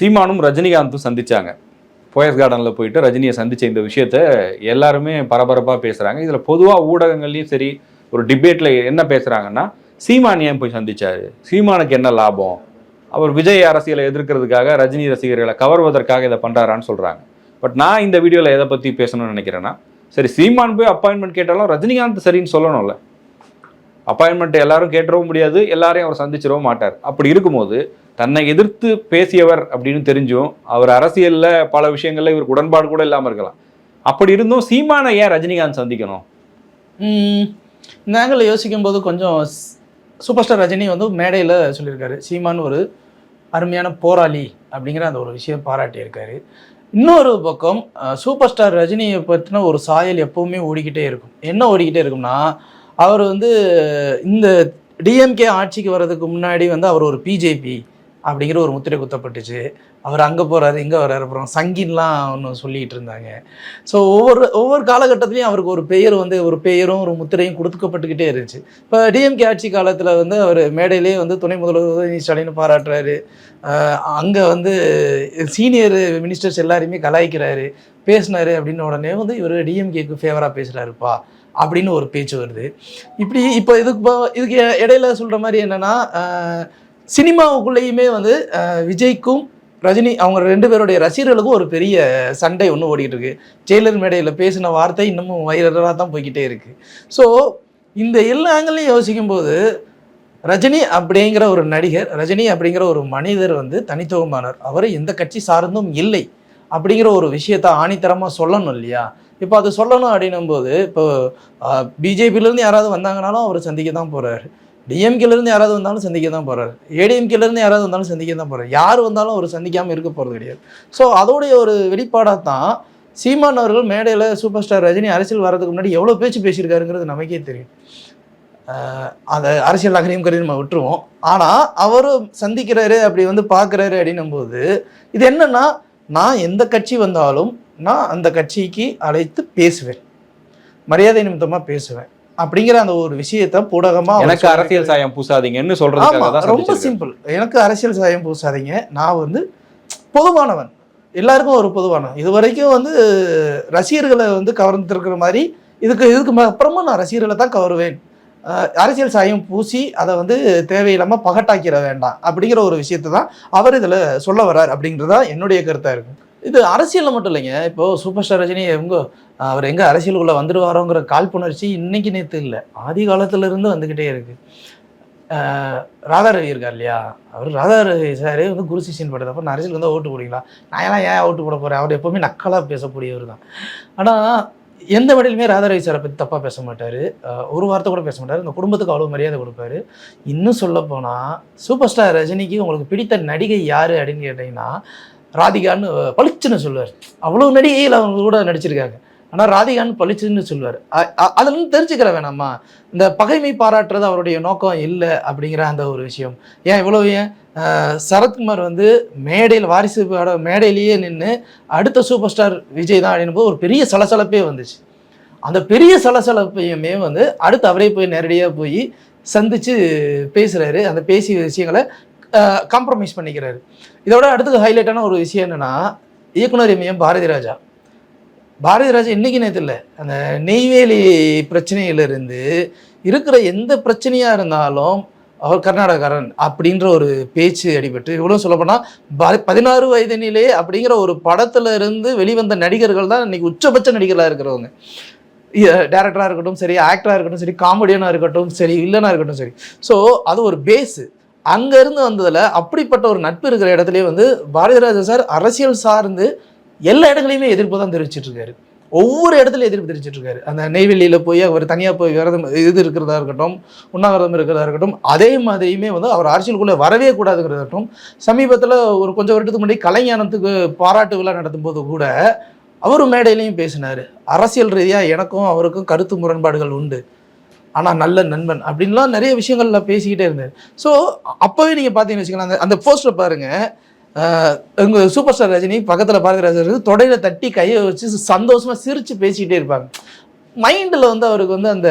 சீமானும் ரஜினிகாந்தும் சந்திச்சாங்க. போயஸ் கார்டனில் போயிட்டு ரஜினியை சந்தித்த இந்த விஷயத்த எல்லாருமே பரபரப்பாக பேசுகிறாங்க இதில் பொதுவாக ஊடகங்கள்லையும் சரி ஒரு டிபேட்டில் என்ன பேசுகிறாங்கன்னா சீமான் ஏன் போய் சந்தித்தார் சீமானுக்கு என்ன லாபம்? அவர் விஜய் அரசியலை எதிர்க்கிறதுக்காக ரஜினி ரசிகர்களை கவர்வதற்காக இதை பண்ணுறாரான்னு சொல்கிறாங்க பட் நான் இந்த வீடியோவில் எதை பற்றி பேசணும்னு நினைக்கிறேன்னா சரி சீமான் போய் அப்பாயின்மெண்ட் கேட்டாலும் ரஜினிகாந்த் சரின்னு சொல்லணும்ல. அப்பாயின்மெண்ட் எல்லாரும் கேட்டுறவும் முடியாது எல்லாரையும் அவர் சந்திச்சிடவும் மாட்டார். அப்படி இருக்கும்போது தன்னை எதிர்த்து பேசியவர் அப்படின்னு தெரிஞ்சும் அவர் அரசியலில் பல விஷயங்களில் இவருக்கு உடன்பாடு கூட இல்லாமல் இருக்கலாம். அப்படி இருந்தும் சீமானை ஏன் ரஜினிகாந்த் சந்திக்கணும்? இந்த ஆங்கிள் யோசிக்கும் போது கொஞ்சம் சூப்பர் ஸ்டார் ரஜினி வந்து மேடையில் சொல்லியிருக்காரு. சீமான் ஒரு அருமையான போராளி அப்படிங்கிற அந்த ஒரு விஷயம் பாராட்டியிருக்காரு. இன்னொரு பக்கம் சூப்பர் ஸ்டார் ரஜினியை பற்றின ஒரு சாயல் எப்பவுமே ஓடிக்கிட்டே இருக்கும். என்ன ஓடிக்கிட்டே இருக்கும்னா அவர் வந்து இந்த டிஎம்கே ஆட்சிக்கு வர்றதுக்கு முன்னாடி வந்து அவர் ஒரு பிஜேபி அப்படிங்கிற ஒரு முத்திரை குத்தப்பட்டுச்சு. அவர் அங்கே போகிறாரு இங்கே வர்றாரு. அப்புறம் சங்கின்லாம் ஒன்று சொல்லிகிட்டு இருந்தாங்க. ஸோ ஒவ்வொரு ஒவ்வொரு காலகட்டத்துலேயும் அவருக்கு ஒரு பெயர் வந்து ஒரு பெயரும் ஒரு முத்திரையும் கொடுக்கப்பட்டுக்கிட்டே இருந்துச்சு. இப்போ டிஎம்கே ஆட்சி காலத்தில் வந்து அவர் மேடையிலே வந்து துணை முதல்வர் உதயநிதி ஸ்டாலின் பாராட்டுறாரு. அங்கே வந்து சீனியர் மினிஸ்டர்ஸ் எல்லாரையுமே கலாய்க்கிறாரு. பேசினாரு அப்படின்னு உடனே வந்து இவர் டிஎம்கேக்கு ஃபேவராக பேசுகிறாருப்பா அப்படின்னு ஒரு பேச்சு வருது. இப்படி இப்போ இதுக்கு இதுக்கு இடையில சொல்கிற மாதிரி என்னென்னா சினிமாவுக்குள்ளேயுமே வந்து விஜய்க்கும் ரஜினி அவங்க ரெண்டு பேருடைய ரசிகர்களுக்கும் ஒரு பெரிய சண்டை ஒன்று ஓடிக்கிட்டு இருக்கு ஜெயிலர் மேடையில் பேசின வார்த்தை இன்னமும் வைரலாக தான் போய்கிட்டே இருக்கு. ஸோ இந்த எல்லா ஆங்கிலையும் யோசிக்கும்போது ரஜினி அப்படிங்கிற ஒரு நடிகர் ரஜினி அப்படிங்கிற ஒரு மனிதர் வந்து தனித்துவமானவர் அவர் எந்த கட்சி சார்ந்தும் இல்லை அப்படிங்கிற ஒரு விஷயத்த ஆணித்தரமாக சொல்லணும் இல்லையா? இப்போ அது சொல்லணும் அப்படின்னும் போது இப்போ பிஜேபியிலேருந்து யாராவது வந்தாங்கனாலும் அவர் சந்திக்க தான் போகிறாரு டிஎம்கேலேருந்து யாராவது வந்தாலும் சந்திக்க தான் போகிறாரு ஏடிஎம்கேலேருந்து யாராவது வந்தாலும் சந்திக்க தான் போகிறார் யார் வந்தாலும் அவர் சந்திக்காமல் இருக்க போகிறது கிடையாது. ஸோ அதோடைய ஒரு வெளிப்பாடாக தான் சீமான் அவர்கள் மேடையில் சூப்பர் ஸ்டார் ரஜினி அரசியல் வரதுக்கு முன்னாடி எவ்வளோ பேச்சு பேசியிருக்காருங்கிறது நமக்கே தெரியும். அதை அரசியல் நகரையும் கருதி நம்ம விட்டுருவோம். ஆனால் அவரும் சந்திக்கிறாரு அப்படி வந்து பார்க்குறாரு அப்படின்னும் போது இது என்னென்னா நான் எந்த கட்சி வந்தாலும் நான் அந்த கட்சிக்கு அழைத்து பேசுவேன். மரியாதை நிமித்தமாக பேசுவேன். அப்படிங்கிற அந்த ஒரு விஷயத்த பூடகமா எனக்கு. அரசியல் சாயம் பூசாதீங்கன்னு தான் ரொம்ப. சிம்பிள் எனக்கு அரசியல் சாயம் பூசாதீங்க. நான் வந்து பொதுவானவன். எல்லாருக்கும் ஒரு பொதுவானவன். இது வரைக்கும் வந்து ரசிகர்களை வந்து கவர்ந்துருக்கிற மாதிரி இதுக்கு இதுக்கு ம- அப்புறமா நான் ரசிகர்களை தான் கவருவேன். அரசியல் சாயம் பூசி அதை வந்து தேவையில்லாமல் பகட்டாக்கிட வேண்டாம் அப்படிங்கிற ஒரு விஷயத்தை தான் அவர் இதில் சொல்ல வர்றார் அப்படிங்கிறது தான் என்னுடைய கருத்தாக இருக்கும். இது அரசியலில் மட்டும் இல்லைங்க. இப்போ சூப்பர் ஸ்டார் ரஜினி எங்க அவர் எங்கே அரசியலுக்குள்ளே வந்துடுவாரோங்கிற காழ்ப்புணர்ச்சி இன்னைக்கு நேற்று இல்லை. ஆதி காலத்திலிருந்து வந்துக்கிட்டே இருக்கு. ராதா ரவி இருக்கார் இல்லையா? அவர் ராதா ரவி சார் வந்து குரு சிஷியன் அப்போ நான் அரசியலுக்கு வந்து ஓட்டு போடுவீங்களா? நான் எல்லாம் ஏன் ஓட்டு போட போகிறேன் அவர் எப்போவுமே நக்கலாக பேசக்கூடியவர் தான். ஆனால் எந்த வழியிலுமே ராதா ரவி சாரை பற்றி தப்பாக பேச மாட்டார். ஒரு வார்த்தை கூட பேச மாட்டார். இந்த குடும்பத்துக்கு அவ்வளோ மரியாதை கொடுப்பாரு. இன்னும் சொல்லப்போனால் சூப்பர் ஸ்டார் ரஜினிக்கு உங்களுக்கு பிடித்த நடிகை யார் அப்படின்னு கேட்டிங்கன்னா ராதிகான்னு பளிச்சுன்னு சொல்லுவார். அவ்வளோ நடிகையில் அவங்க கூட நடிச்சிருக்காங்க. ஆனால் ராதிகான்னு பளிச்சுன்னு சொல்லுவார். அதுலருந்து தெரிஞ்சுக்கிற வேணாமா? இந்த பகைமை பாராட்டுறது அவருடைய நோக்கம் இல்லை அப்படிங்கிற அந்த ஒரு விஷயம். ஏன் இவ்வளோ ஏன்? சரத்குமார் வந்து மேடையில் வாரிசு மேடையிலேயே நின்று அடுத்த சூப்பர் ஸ்டார் விஜய் தான் அப்படின்னு போது ஒரு பெரிய சலசலப்பே வந்துச்சு. அந்த பெரிய சலசலப்பையுமே வந்து அடுத்து அவரே போய் நேரடியாக போய் சந்தித்து பேசுகிறாரு அந்த பேசிய விஷயங்களை காம்ப்ரமைஸ் பண்ணிக்கிறாரு. இதோட அடுத்தது ஹைலைட்டான ஒரு விஷயம் என்னன்னா இயக்குனர் எம்எம் பாரதி ராஜா. பாரதி ராஜா இன்னைக்கு நேற்று இல்லை அந்த நெய்வேலி பிரச்சனையிலிருந்து இருக்கிற எந்த பிரச்சனையாக இருந்தாலும் அவர் கர்நாடகாரன் அப்படின்ற ஒரு பேச்சு அடிபட்டு இவ்வளோ சொல்லப்போனால் பதினாறு வயதினிலே அப்படிங்கிற ஒரு படத்துல இருந்து வெளிவந்த நடிகர்கள் தான் இன்னைக்கு உச்சபட்ச நடிகர்களாக இருக்கிறவங்க. டேரக்டராக இருக்கட்டும் சரி ஆக்டராக இருக்கட்டும் சரி காமெடியனாக இருக்கட்டும் சரி வில்லனாக இருக்கட்டும் சரி. ஸோ அது ஒரு பேஸு அங்கேருந்து வந்ததில் அப்படிப்பட்ட ஒரு நட்பு இருக்கிற இடத்துலேயே வந்து பாரதிராஜா சார் அரசியல் சார்ந்து எல்லா இடங்களையுமே எதிர்ப்பு தான் தெரிவிச்சிட்டு இருக்காரு. ஒவ்வொரு இடத்துல எதிர்ப்பு தெரிவிச்சிட்டு இருக்காரு. அந்த நெய்வேலியில் போய் அவர் தனியாக போய் விரதம் இது இருக்கிறதா இருக்கட்டும் உண்ணாவிரதம் இருக்கிறதா இருக்கட்டும் அதே மாதிரியுமே வந்து அவர் அரசியலுக்குள்ளே வரவே கூடாதுங்கிறதாட்டும் சமீபத்தில் ஒரு கொஞ்சம் வருடத்துக்கு முன்னாடி கலைஞானத்துக்கு பாராட்டு விழா நடத்தும் போது கூட அவரும் மேடையிலையும் பேசினார். அரசியல் ரீதியாக எனக்கும் அவருக்கும் கருத்து முரண்பாடுகள் உண்டு. ஆனால் நல்ல நண்பன் அப்படின்லாம் நிறைய விஷயங்கள்ல பேசிக்கிட்டே இருந்தார். ஸோ அப்போவே நீங்கள் பார்த்தீங்கன்னு வச்சுக்கலாம் அந்த அந்த போஸ்டர் பாருங்கள் எங்கள் சூப்பர் ஸ்டார் ரஜினி பக்கத்தில் பாரதிராஜர் தொடையில் தட்டி கையை வச்சு சந்தோஷமாக சிரித்து பேசிக்கிட்டே இருப்பாங்க. மைண்டில் வந்து அவருக்கு வந்து அந்த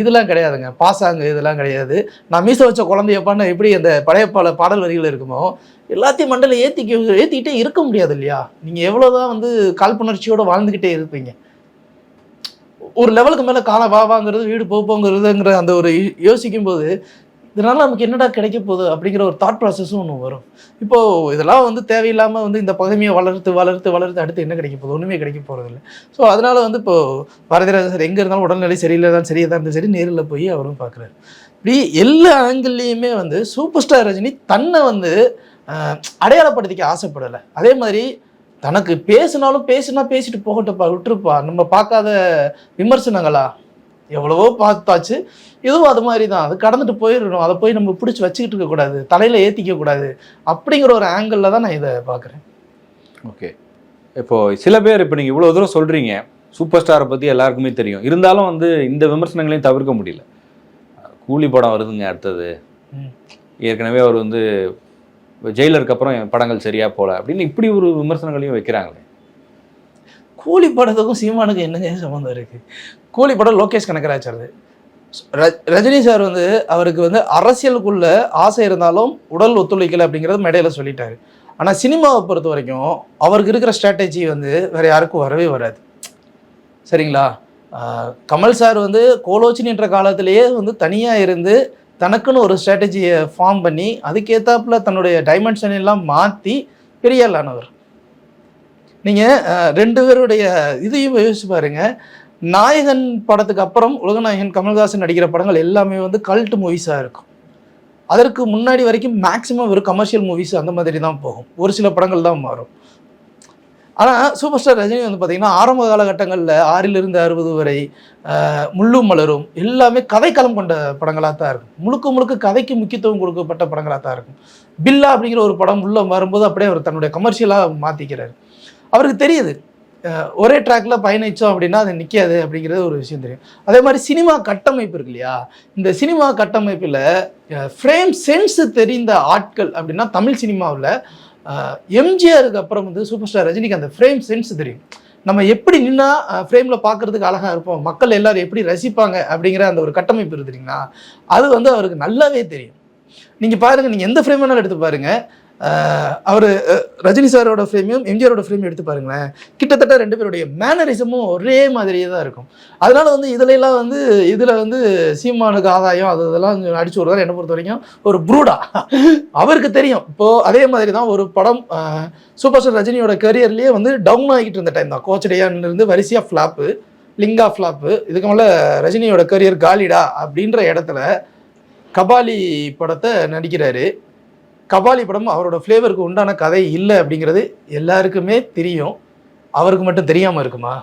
இதெல்லாம் கிடையாதுங்க. பாசாங்கு இதெல்லாம் கிடையாது. நான் மீச வச்ச குழந்தையப்பான்னு எப்படி அந்த பழைய பல பாடல் வரிகள் இருக்குமோ எல்லாத்தையும் மண்டல ஏற்றிக்க ஏற்றிக்கிட்டே இருக்க முடியாது இல்லையா? நீங்கள் எவ்வளோதான் வந்து காழ்ப்புணர்ச்சியோட வாழ்ந்துக்கிட்டே இருப்பீங்க. ஒரு லெவலுக்கு மேலே காலை வா வாங்கிறது வீடு போப்போங்கிறதுங்கிற அந்த ஒரு யோசிக்கும்போது யோசிக்கும் போது இதனால் நமக்கு என்னடா கிடைக்க போகுது அப்படிங்கிற ஒரு தாட் ப்ராசஸும் ஒன்று வரும். இப்போது இதெல்லாம் வந்து தேவையில்லாமல் வந்து இந்த பகுமையை வளர்த்து வளர்த்து வளர்த்து அடுத்து என்ன கிடைக்க போகுது? ஒன்றுமே கிடைக்க போகிறதில்ல ஸோ அதனால் வந்து இப்போ பாரதிராஜா சார் எங்கே இருந்தாலும் உடல்நிலை சரியில்லை தான் சரியாக தான் இருந்தாலும் சரி நேரில் போய் அவரும் பார்க்குறாரு இப்படி எல்லா ஆங்கிள்லேயுமே வந்து சூப்பர் ஸ்டார் ரஜினி தன்னை வந்து அடையாளப்படுத்திக்க ஆசைப்படலை. அதே மாதிரி தனக்கு பேசினாலும் பேசினா பேசிட்டு போகட்டுப்பா விட்டுருப்பா. நம்ம பார்க்காத விமர்சனங்களா? எவ்வளவோ பார்த்தாச்சு. இதுவும் அது மாதிரி தான் அது கடந்துட்டு போயிடணும். அதை போய் நம்ம பிடிச்சி வச்சுக்கிட்டு இருக்கக்கூடாது தலையில் ஏற்றிக்க கூடாது. அப்படிங்கிற ஒரு ஆங்கிளில் தான் நான் இதை பார்க்குறேன். ஓகே இப்போ சில பேர் இப்போ நீங்கள் இவ்வளோ தூரம் சொல்கிறீங்க சூப்பர் ஸ்டாரை பற்றி எல்லாருக்குமே தெரியும். இருந்தாலும் வந்து இந்த விமர்சனங்களையும் தவிர்க்க முடியல. கூலி படம் வருதுங்க அடுத்தது. ஏற்கனவே அவர் வந்து ஜெயிலருக்கு அப்புறம் என் படங்கள் சரியா போல அப்படின்னு இப்படி ஒரு விமர்சனங்களையும் வைக்கிறாங்களே. கூலி படத்துக்கும் சீமானுக்கு என்னங்க சம்மந்தம் இருக்குது கூலி படம் லோகேஷ் கனகராஜ் ரஜினி சார் வந்து அவருக்கு வந்து அரசியலுக்குள்ள ஆசை இருந்தாலும் உடல் ஒத்துழைக்கல அப்படிங்கிறது மேடையில் சொல்லிட்டாரு. ஆனால் சினிமாவை பொறுத்த வரைக்கும் அவருக்கு இருக்கிற ஸ்ட்ராட்டஜி வந்து வேற யாருக்கும் வரவே வராது. சரிங்களா? கமல் சார் வந்து கோலோச்சினின்ற காலத்திலேயே வந்து தனியாக இருந்து தனக்குன்னு ஒரு ஸ்ட்ராட்டஜியை ஃபார்ம் பண்ணி அதுக்கேற்றாப்புல தன்னுடைய டைமென்ஷன் எல்லாம் மாற்றி பெரியாளானவர் நீங்கள் ரெண்டு பேருடைய இதையும் யோசிச்சு பாருங்கள் நாயகன் படத்துக்கு அப்புறம் உலகநாயகன் கமல்ஹாசன் நடிக்கிற படங்கள் எல்லாமே வந்து கல்ட் மூவிஸாக இருக்கும். அதற்கு முன்னாடி வரைக்கும் மேக்ஸிமம் ஒரு கமர்ஷியல் மூவிஸ் அந்த மாதிரி தான் போகும். ஒரு சில படங்கள் தான் மாறும். ஆனால் சூப்பர் ஸ்டார் ரஜினி வந்து பார்த்தீங்கன்னா ஆரம்ப காலகட்டங்களில் ஆறிலிருந்து அறுபது வரை முள்ளும் மலரும் எல்லாமே கதைக்களம் கொண்ட படங்களாக தான் இருக்கும். முழுக்க முழுக்க கதைக்கு முக்கியத்துவம் கொடுக்கப்பட்ட படங்களாக தான் இருக்கும். பில்லா அப்படிங்கிற ஒரு படம் உள்ள வரும்போது அப்படியே அவர் தன்னுடைய கமர்ஷியலாக மாற்றிக்கிறார் அவருக்கு தெரியுது ஒரே ட்ராக்ல பயணிச்சோம் அப்படின்னா அது நிற்காது அப்படிங்கிறது ஒரு விஷயம் தெரியும். அதே மாதிரி சினிமா கட்டமைப்பு இருக்கு இல்லையா? இந்த சினிமா கட்டமைப்பில் ஃப்ரேம் சென்ஸ் தெரிந்த ஆட்கள் அப்படின்னா தமிழ் சினிமாவில் எம்ஜிஆருக்கு அப்புறம் வந்து சூப்பர் ஸ்டார் ரஜினிக்கு அந்த ஃப்ரேம் சென்ஸ் தெரியும். நம்ம எப்படி நின்னா ஃப்ரேமில் பார்க்கறதுக்கு அழகாக இருப்போம். மக்கள் எல்லாரும் எப்படி ரசிப்பாங்க அப்படிங்கிற அந்த ஒரு கட்டமைப்பு இருக்குதுங்களா அது வந்து அவருக்கு நல்லாவே தெரியும். நீங்கள் பாருங்கள் நீங்கள் எந்த ஃப்ரேம் வேணாலும் எடுத்து பாருங்கள் அவர் ரஜினி சாரோட ஃப்ரேமையும் எம்ஜிஆரோட ஃப்ரேம் எடுத்து பாருங்களேன். கிட்டத்தட்ட ரெண்டு பேருடைய மேனரிசமும் ஒரே மாதிரியே தான் இருக்கும். அதனால வந்து இதுலலாம் வந்து இதில் வந்து சீமானுக்கு ஆதாயம் அது இதெல்லாம் கொஞ்சம் அடிச்சு விடுறதா என்னை பொறுத்த வரைக்கும் ஒரு ப்ரூடா அவருக்கு தெரியும். இப்போது அதே மாதிரி தான் ஒரு படம் சூப்பர் ஸ்டார் ரஜினியோட கரியர்லேயே வந்து டவுன் ஆகிட்டு இருந்த டைம் தான். கோச்சடையான்லேருந்து வரிசையாக ஃப்ளாப்பு லிங்கா ஃப்ளாப்பு இதுக்கு மேலே ரஜினியோட கரியர் காலிடா அப்படின்ற இடத்துல கபாலி படத்தை நடிக்கிறாரு. கபாலி படம் அவரோட ஃப்ளேவருக்கு உண்டான கதை இல்லை அப்படிங்கிறது எல்லாருக்குமே தெரியும். அவருக்கு மட்டும் தெரியாமல் இருக்குமா?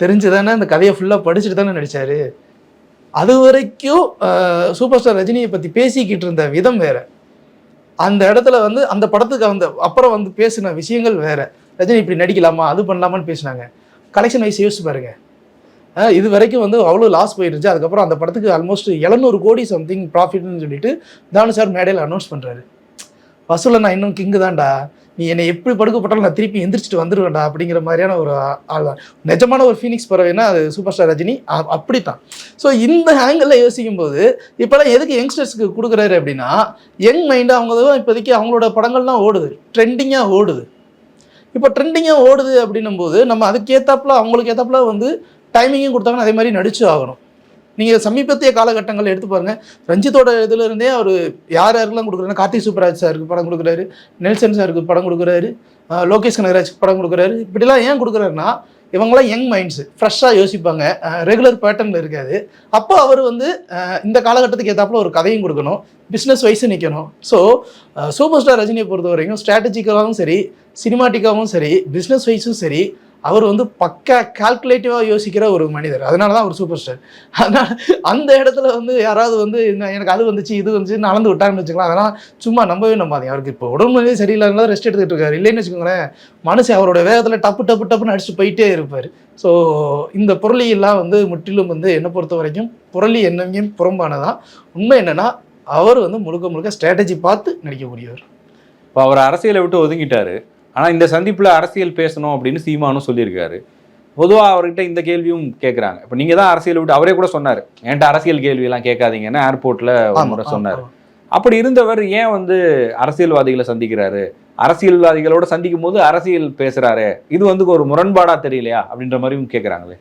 தெரிஞ்சு தானே அந்த கதையை ஃபுல்லாக படிச்சுட்டு தானே நடித்தார் அது வரைக்கும் சூப்பர் ஸ்டார் ரஜினியை பற்றி பேசிக்கிட்டு இருந்த விதம் வேறு. அந்த இடத்துல வந்து அந்த படத்துக்கு அந்த அப்புறம் வந்து பேசின விஷயங்கள் வேறு. ரஜினி இப்படி நடிக்கலாமா அது பண்ணலாமான்னு பேசினாங்க. கலெக்ஷன் வைஸ் யோசிச்சு பாருங்க. இது வரைக்கும் வந்து அவ்வளோ லாஸ் போயிருந்துச்சு. அதுக்கப்புறம் அந்த படத்துக்கு ஆல்மோஸ்ட் எழுநூறு கோடி சம்திங் ப்ராஃபிட்னு சொல்லிட்டு தானு சார் மேடையில் அனௌன்ஸ் பண்ணுறாரு வசூலில் நான் இன்னும் கிங்கு தான்டா. நீ என்னை எப்படி படுக்கப்பட்டாலும் நான் திருப்பி எந்திரிச்சிட்டு வந்துருவேன்டா அப்படிங்கிற மாதிரியான ஒரு ஆள் தான். நிஜமான ஒரு ஃபீனிக்ஸ் பறவைன்னா அது சூப்பர் ஸ்டார் ரஜினி. அப்படி தான் ஸோ இந்த ஆங்கிளில் யோசிக்கும் போது இப்போலாம் எதுக்கு யங்ஸ்டர்ஸ்க்கு கொடுக்குறாரு அப்படின்னா யங் மைண்டு அவங்க தான் இப்போதைக்கு அவங்களோட படங்கள்லாம் ஓடுது. ட்ரெண்டிங்காக ஓடுது. இப்போ ட்ரெண்டிங்காக ஓடுது அப்படின்னும் போது நம்ம அதுக்கேற்றாப்புல அவங்களுக்கு ஏற்றாப்புல வந்து டைமிங்கும் கொடுத்தாங்கன்னா அதே மாதிரி நடிச்சு ஆகணும். நீங்கள் சமீபத்திய காலகட்டங்கள் எடுத்து பாருங்கள் ரஞ்சித்தோட இதுலேருந்தே அவர் யார் யாருக்கெல்லாம் கொடுக்குறாரு கார்த்திக் சூப்பராஜ் சாருக்கு படம் கொடுக்குறாரு நெல்சன் சாருக்கு படம் கொடுக்குறாரு லோகேஷ் கனகராஜ்க்கு படம் கொடுக்குறாரு. இப்படிலாம் ஏன் கொடுக்குறாருன்னா இவங்களாம் யங் மைண்ட்ஸு ஃப்ரெஷ்ஷாக யோசிப்பாங்க. ரெகுலர் பேட்டர்னில் இருக்காது. அப்போ அவர் வந்து இந்த காலகட்டத்துக்கு ஏற்றாப்புல ஒரு கதையும் கொடுக்கணும். பிஸ்னஸ் வைஸும் நிற்கணும் ஸோ சூப்பர் ஸ்டார் ரஜினியை பொறுத்த வரைக்கும் ஸ்ட்ராட்டஜிக்காகவும் சரி சினிமாட்டிக்காகவும் சரி பிஸ்னஸ் வைஸும் சரி அவர் வந்து பக்கா கால்குலேட்டிவாக யோசிக்கிற ஒரு மனிதர். அதனால தான் அவர் சூப்பர் ஸ்டார் அதனால் அந்த இடத்துல வந்து யாராவது வந்து எனக்கு அது வந்துச்சு இது வந்துச்சு நடந்து விட்டாங்கன்னு வச்சுக்கலாம். அதெல்லாம் சும்மா நம்பவே நம்பாதீங்க. அவருக்கு இப்போ உடம்புநிலை சரியில்லாதனால ரெஸ்ட் எடுத்துகிட்டு இருக்காரு. இல்லைன்னு வச்சுக்கோங்களேன் மனசு அவரோட வேகத்தில் டப்பு டப்பு டப்புன்னு அடிச்சு போயிட்டே இருப்பார். ஸோ இந்த புரளியெல்லாம் வந்து முற்றிலும் வந்து என்னை பொறுத்த வரைக்கும் புரளி என்னையும் புறம்பானதான். உண்மை என்னென்னா அவர் வந்து முழுக்க முழுக்க ஸ்ட்ராட்டஜி பார்த்து நடிக்கக்கூடியவர். இப்போ அவர் அரசியலை விட்டு ஒதுங்கிட்டாரு. ஆனால் இந்த சந்திப்பில் அரசியல் பேசணும் அப்படின்னு சீமானும் சொல்லியிருக்காரு. பொதுவா அவர்கிட்ட இந்த கேள்வியும் கேக்குறாங்க. இப்ப நீங்க தான் அரசியல் விட்டு அவரே கூட சொன்னாரு. என்கிட்ட அரசியல் கேள்வி எல்லாம் கேட்காதீங்கன்னு ஏர்போர்ட்ல ஒரு முறை சொன்னாரு. அப்படி இருந்தவர் ஏன் வந்து அரசியல்வாதிகளை சந்திக்கிறாரு? அரசியல்வாதிகளோட சந்திக்கும் போது அரசியல் பேசுறாரு. இது வந்து ஒரு முரண்பாடா தெரியலையா? அப்படின்ற மாதிரியும் கேக்குறாங்களே.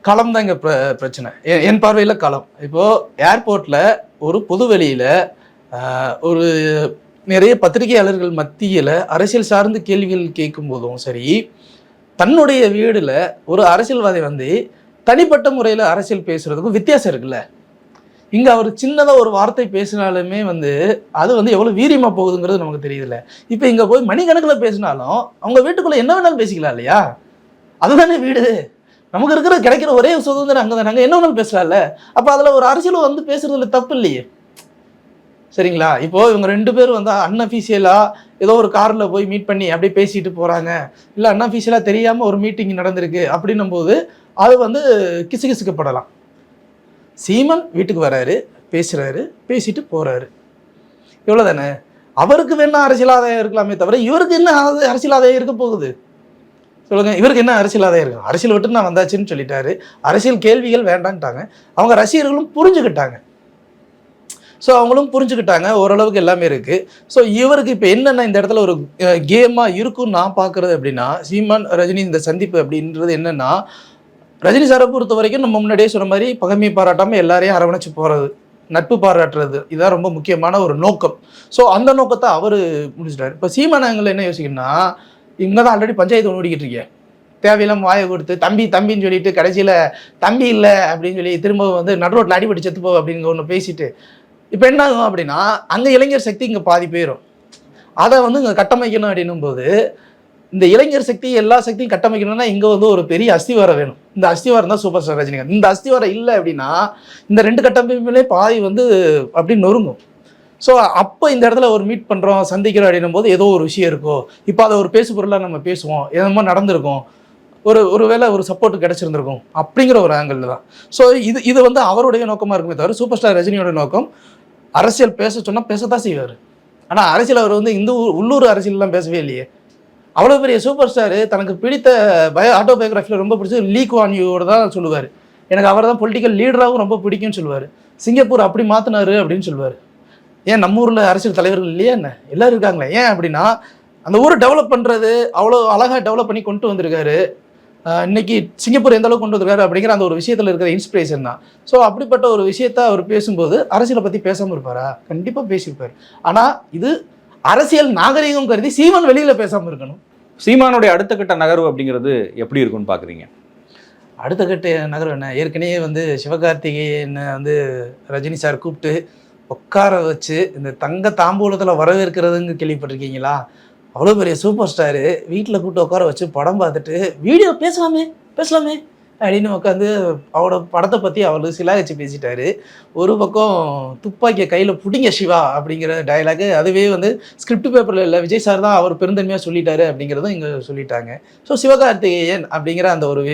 களம் தான் இங்க பிர- பிரச்சனை. என் பார்வையில களம். இப்போ ஏர்போர்ட்ல ஒரு பொதுவெளியில ஒரு நிறைய பத்திரிகையாளர்கள் மத்தியில் அரசியல் சார்ந்த கேள்விகள் கேட்கும் போதும் சரி தன்னுடைய வீடில் ஒரு அரசியல்வாதி வந்து தனிப்பட்ட முறையில் அரசியல் பேசுகிறதுக்கும் வித்தியாசம் இருக்குல்ல. இங்கே அவர் சின்னதாக ஒரு வார்த்தை பேசினாலுமே வந்து அது வந்து எவ்வளோ வீரியமாக போகுதுங்கிறது நமக்கு தெரியுதுல்ல. இப்போ இங்கே போய் மணிக்கணக்கில் பேசினாலும் அவங்க வீட்டுக்குள்ளே என்ன வேணாலும் பேசிக்கலாம் இல்லையா? அதுதானே வீடு. நமக்கு இருக்கிற கிடைக்கிற ஒரே சுதந்திரம் அங்கே தான் நாங்கள் என்ன வேணாலும் பேசலாம்ல. அப்போ அதில் ஒரு அரசியல் வந்து பேசுறதுல தப்பு இல்லையே. சரிங்களா? இப்போ இவங்க ரெண்டு பேரும் வந்து அன்அஃபிஷியலாக ஏதோ ஒரு காரில் போய் மீட் பண்ணி அப்படியே பேசிட்டு போகிறாங்க இல்லை அன்அஃபிஷியலாக தெரியாமல் ஒரு மீட்டிங் நடந்திருக்கு அப்படின்னும் போது அது வந்து கிசுகிசுக்கப்படலாம். சீமன் வீட்டுக்கு வராரு பேசுகிறாரு பேசிட்டு போகிறாரு இவ்வளோ தானே அவருக்கு வேணா அரசியல் ஆதாயம் இருக்கலாமே தவிர இவருக்கு என்ன ஆத- அரசியல் ஆதாயம் இருக்க போகுது? சொல்லுங்க இவருக்கு என்ன அரசியல் ஆதாயம் அரசியல் விட்டு நான் வந்தாச்சுன்னு சொல்லிட்டாரு. அரசியல் கேள்விகள் வேண்டான்ட்டாங்க. அவங்க ரசிகர்களும் புரிஞ்சுக்கிட்டாங்க. ஸோ அவங்களும் புரிஞ்சுக்கிட்டாங்க. ஓரளவுக்கு எல்லாமே இருக்குது ஸோ இவருக்கு இப்போ என்னென்ன இந்த இடத்துல ஒரு கேமாக இருக்கும்னு நான் பார்க்குறது அப்படின்னா சீமான் ரஜினி இந்த சந்திப்பு அப்படின்றது என்னென்னா ரஜினி சாரை பொறுத்த வரைக்கும் நம்ம முன்னாடியே சொன்ன மாதிரி பகமையை பாராட்டாமல் எல்லாரையும் அரவணைச்சு போகிறது நட்பு பாராட்டுறது இதுதான் ரொம்ப முக்கியமான ஒரு நோக்கம். ஸோ அந்த நோக்கத்தை அவர் முடிச்சிட்டாரு. இப்போ சீமானங்கள் என்ன யோசிக்கணும்னா இவங்க தான் ஆல்ரெடி பஞ்சாயத்து ஒன்று ஓடிக்கிட்டு இருக்கேன் தேவையில்லாம வாயை கொடுத்து தம்பி தம்பின்னு சொல்லிட்டு கடைசியில் தம்பி இல்லை அப்படின்னு சொல்லி திரும்ப வந்து நடுரோட்டில் அடிபடி செத்து போ அப்படின்னு ஒன்று பேசிட்டு இப்போ என்ன ஆகும் அப்படின்னா அங்கே இளைஞர் சக்தி இங்கே பாதி போயிடும் அதை வந்து இங்கே கட்டமைக்கணும் அப்படின்னும் போது இந்த இளைஞர் சக்தி எல்லா சக்தியும் கட்டமைக்கணும்னா இங்கே வந்து ஒரு பெரிய அஸ்திவாரம் வேணும். இந்த அஸ்திவாரம் தான் சூப்பர் ஸ்டார் ரஜினிகாந்த். இந்த அஸ்திவாரம் இல்லை அப்படின்னா இந்த ரெண்டு கட்டமைப்புலே பாதி வந்து அப்படி நொறுங்கும். ஸோ அப்போ இந்த இடத்துல ஒரு மீட் பண்ணுறோம் சந்திக்கிறோம் அப்படின்னும் போது ஏதோ ஒரு விஷயம் இருக்கோ இப்போ அதை ஒரு பேசு பொருளாக நம்ம பேசுவோம் என்னமோ நடந்திருக்கும். ஒரு ஒரு வேளை ஒரு சப்போர்ட் கிடைச்சிருந்திருக்கும் அப்படிங்கிற ஒரு ஆங்கிள் தான். ஸோ இது இது வந்து அவருடைய நோக்கமாக இருக்குமே தவிர சூப்பர் ஸ்டார் ரஜினியோட நோக்கம் அரசியல் பேச சொன்னால் பேசத்தான் செய்வார். ஆனால் அரசியல் அவர் வந்து இந்த ஊர் உள்ளூர் அரசியல்லாம் பேசவே இல்லையே. அவ்வளோ பெரிய சூப்பர் ஸ்டார் தனக்கு பிடித்த பயோ ஆட்டோபயோகிராஃபியில் ரொம்ப பிடிச்சது லீக் வான் தான் சொல்லுவார். எனக்கு அவர் தான் பொலிட்டிக்கல் லீடராகவும் ரொம்ப பிடிக்கும்னு சொல்லுவார். சிங்கப்பூர் அப்படி மாற்றினாரு அப்படின்னு சொல்லுவார். ஏன் நம்ம ஊரில் அரசியல் தலைவர்கள் இல்லையா என்ன? எல்லாரும் இருக்காங்களே. ஏன் அப்படின்னா அந்த ஊரை டெவலப் பண்ணுறது அவ்வளோ அழகாக டெவலப் பண்ணி கொண்டு வந்திருக்காரு. இன்னைக்கு சிங்கப்பூர் எந்த அளவுக்கு கொண்டு வந்திருக்காரு அப்படிங்கிற அந்த ஒரு விஷயத்தில் இருக்கிற இன்ஸ்பிரேஷன் தான். ஸோ அப்படிப்பட்ட ஒரு விஷயத்த அவர் பேசும்போது அரசியலை பற்றி பேசாமல் இருப்பாரா? கண்டிப்பாக பேசியிருப்பார். ஆனால் இது அரசியல் நாகரிகம் கருதி சீமான் வெளியில் பேசாமல் இருக்கணும். சீமானுடைய அடுத்த கட்ட நகர்வு அப்படிங்கிறது எப்படி இருக்கும்னு பாக்குறீங்க? அடுத்த கட்ட நகரம் என்ன? ஏற்கனவே வந்து சிவகார்த்திகேயனை வந்து ரஜினி சார் கூப்பிட்டு உட்கார வச்சு இந்த தங்க தாம்பூலத்தில் வரவேற்கிறதுங்க கேள்விப்பட்டிருக்கீங்களா? அவ்வளோ பெரிய சூப்பர் ஸ்டாரு. வீட்டில் கூப்பிட்டு உட்கார வச்சு படம் பார்த்துட்டு வீடியோ பேசலாமே பேசலாமே அப்படின்னு உட்காந்து அவரோட படத்தை பற்றி அவர் சிலாகச்சு பேசிட்டாரு. ஒரு பக்கம் துப்பாக்கியை கையில் பிடிங்க சிவா அப்படிங்கிற டயலாகு அதுவே வந்து ஸ்கிரிப்ட் பேப்பரில் இல்லை விஜய் சார் தான் அவர் பெருந்தன்மையாக சொல்லிட்டாரு அப்படிங்கிறதும் இங்கே சொல்லிட்டாங்க. ஸோ சிவகார்த்திகேயன் அப்படிங்கிற அந்த ஒரு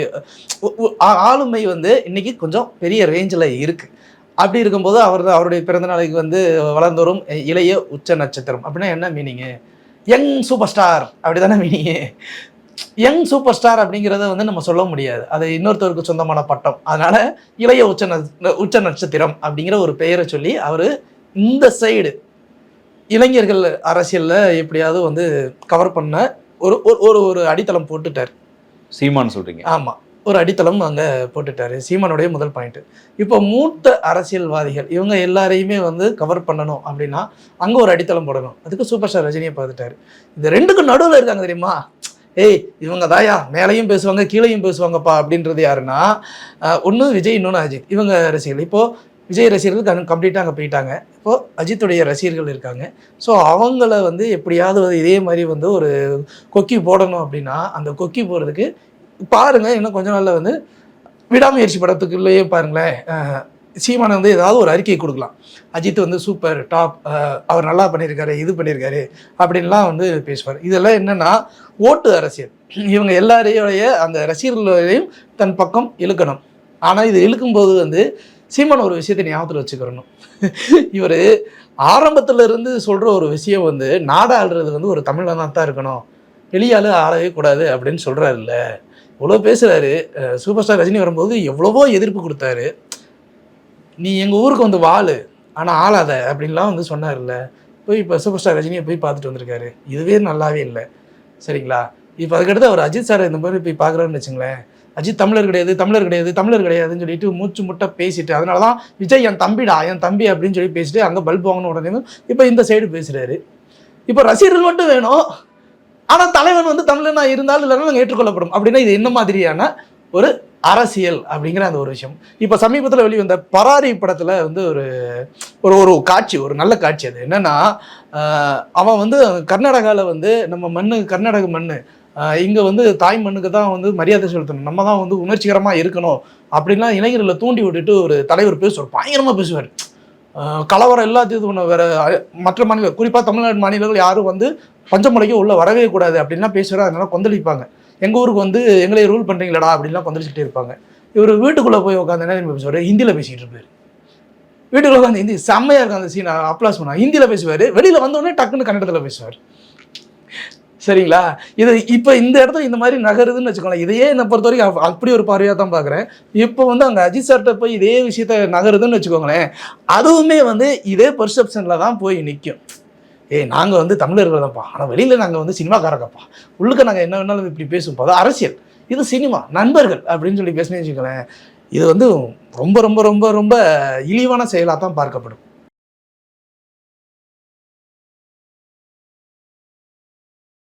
ஆளுமை வந்து இன்றைக்கி கொஞ்சம் பெரிய ரேஞ்சில் இருக்குது அப்படி இருக்கும்போது அவர் தான் அவருடைய பிறந்த நாளைக்கு வந்து வளர்ந்தோறும் இளைய உச்ச நட்சத்திரம். அப்படின்னா என்ன மீனிங்கு யங் சூப்பர் ஸ்டார் அப்படி தானே மீனிங்கு யங் சூப்பர் ஸ்டார் அப்படிங்கிறத வந்து நம்ம சொல்ல முடியாது. அது இன்னொருத்தருக்கு சொந்தமான பட்டம். அதனால இளைய உச்ச உச்ச நட்சத்திரம் அப்படிங்கிற ஒரு பெயரை சொல்லி அவர் இந்த சைடு இளைஞர்கள் அரசியல்ல எப்படியாவது வந்து கவர் பண்ண ஒரு ஒரு- ஒரு அடித்தளம் போட்டுட்டார். சீமான் சொல்றீங்க. ஆமா. ஒரு அடித்தளம் அங்கே போட்டுட்டாரு. சீமானுடைய முதல் பாயிண்ட் இப்போ மூத்த அரசியல்வாதிகள் இவங்க எல்லாரையுமே வந்து கவர் பண்ணணும் அப்படின்னா அங்கே ஒரு அடித்தளம் போடணும். அதுக்கு சூப்பர் ஸ்டார் ரஜினியை பார்த்துட்டாரு. இந்த ரெண்டுக்கும் நடுவில் இருக்காங்க தெரியுமா? ஏய் இவங்க தாயா மேலையும் பேசுவாங்க கீழையும் பேசுவாங்கப்பா அப்படின்றது யாருன்னா ஒன்று விஜய் இன்னொன்று அஜித். இவங்க ரசிகர்கள். இப்போது விஜய் ரசிகர்கள் கம்ப்ளீட்டாக அங்கே போயிட்டாங்க. இப்போது அஜித்துடைய ரசிகர்கள் இருக்காங்க. ஸோ அவங்கள வந்து எப்படியாவது இதே மாதிரி வந்து ஒரு கொக்கி போடணும் அப்படின்னா அந்த கொக்கி போடுறதுக்கு பாருங்க இன்னும் கொஞ்ச நாளில் வந்து விடாமுயற்சி படத்துக்குள்ளேயே பாருங்களேன். அஹ், சீமானை வந்து ஏதாவது ஒரு அறிக்கை கொடுக்கலாம். அஜித் வந்து சூப்பர் டாப் அவர் நல்லா பண்ணியிருக்காரு இது பண்ணியிருக்காரு அப்படின்லாம் வந்து பேசுவார். இதெல்லாம் என்னென்னா ஓட்டு அரசியல். இவங்க எல்லாரையோடைய அந்த ரசிகர்களையும் தன் பக்கம் இழுக்கணும். ஆனால் இது இழுக்கும்போது வந்து சீமான் ஒரு விஷயத்தை ஞாபகத்தில் வச்சுக்கிறணும் இவர் ஆரம்பத்தில் இருந்து சொல்கிற ஒரு விஷயம் வந்து நாடாளுறது ஆள்றது வந்து ஒரு தமிழனா தான் இருக்கணும். வெளியாளு ஆளவே கூடாது அப்படின்னு சொல்கிறாருல்ல இவ்வளோ பேசுகிறாரு சூப்பர் ஸ்டார் ரஜினி வரும்போது எவ்வளவோ எதிர்ப்பு கொடுத்தாரு. நீ எங்கள் ஊருக்கு வந்து வாழு ஆனால் ஆளாத அப்படின்லாம் வந்து சொன்னார்ல. போய் இப்போ சூப்பர் ஸ்டார் ரஜினியை போய் பார்த்துட்டு வந்திருக்காரு. இதுவே நல்லாவே இல்லை. சரிங்களா? இப்போ அதுக்கடுத்து அவர் அஜித் சார் இந்த மாதிரி போய் பார்க்குறாருன்னு வச்சுங்களேன். அஜித் தமிழர் கிடையாது தமிழர் கிடையாது தமிழர் கிடையாதுன்னு சொல்லிட்டு மூச்சு முட்டை பேசிட்டு அதனால தான் விஜய் என் தம்பிடா என் தம்பி அப்படின்னு சொல்லி பேசிட்டு அங்கே பல்ப் வாங்கின உடனே இப்போ இந்த சைடு பேசுகிறாரு இப்போ ரசிகர்கள் மட்டும் வேணும். ஆனால் தலைவன் வந்து தமிழனா இருந்தாலும் இல்லைன்னா நாங்கள் ஏற்றுக்கொள்ளப்படும். அப்படின்னா இது என்ன மாதிரியான ஒரு அரசியல் அப்படிங்கிற அந்த ஒரு விஷயம். இப்போ சமீபத்தில் வெளிவந்த பராரி படத்தில் வந்து ஒரு ஒரு ஒரு காட்சி ஒரு நல்ல காட்சி அது. என்னென்னா அவன் வந்து கர்நாடகாவில் வந்து நம்ம மண்ணு கர்நாடக மண் இங்கே வந்து தாய் மண்ணுக்கு தான் வந்து மரியாதை செலுத்தணும். நம்ம தான் வந்து உணர்ச்சிகரமாக இருக்கணும். அப்படின்லாம் இளைஞர்களை தூண்டி விட்டுட்டு ஒரு தலைவர் பேசுவார். பயங்கரமாக பேசுவார். கலவரம் எல்லாத்தையும் இது பண்ண வேற மற்ற மாநில குறிப்பாக தமிழ்நாடு மாநிலங்கள் யாரும் வந்து பஞ்சமுறைக்கு உள்ள வரவே கூடாது அப்படின்லாம் பேசுகிறாங்க அதனால கொந்தளிப்பாங்க. எங்கள் ஊருக்கு வந்து எங்களை ரூல் பண்ணுறீங்களடா அப்படின்லாம் கொந்தளிச்சுட்டே இருப்பாங்க. இவர் வீட்டுக்குள்ளே போய் உட்காந்து என்ன பேசுவார்? ஹிந்தியில் பேசிகிட்டு இருப்பார். வீட்டுக்குள்ளே உட்காந்து ஹிந்தி செம்மையாக இருக்கும் அந்த சீன் அப்ளாஸ் பண்ணா ஹிந்தியில் பேசுவார். வெளியில் வந்தோடனே டக்குன்னு கன்னடத்தில் பேசுவார். சரிங்களா? இது இப்போ இந்த இடத்துல இந்த மாதிரி நகருதுன்னு வச்சுக்கோங்களேன். இதையே என்னை பொறுத்த வரைக்கும் அப்படி ஒரு பார்வையாக தான் பார்க்குறேன். இப்போ வந்து அங்கே அஜித் சார்கிட்ட போய் இதே விஷயத்த நகருதுன்னு வச்சுக்கோங்களேன். அதுவுமே வந்து இதே பர்செப்ஷனில் தான் போய் நிற்கும் ஏய் நாங்கள் வந்து தமிழர்கள் தான்ப்பா. ஆனால் வெளியில் நாங்கள் வந்து சினிமாக்காரங்கப்பா. உள்ளுக்க நாங்கள் என்ன வேணாலும் இப்படி பேசுவோம். அது அரசியல். இது சினிமா. நண்பர்கள் அப்படின்னு சொல்லி பேசினேன்னு வச்சுக்கோங்களேன். இது வந்து ரொம்ப ரொம்ப ரொம்ப ரொம்ப இழிவான செயலாக தான் பார்க்கப்படும்.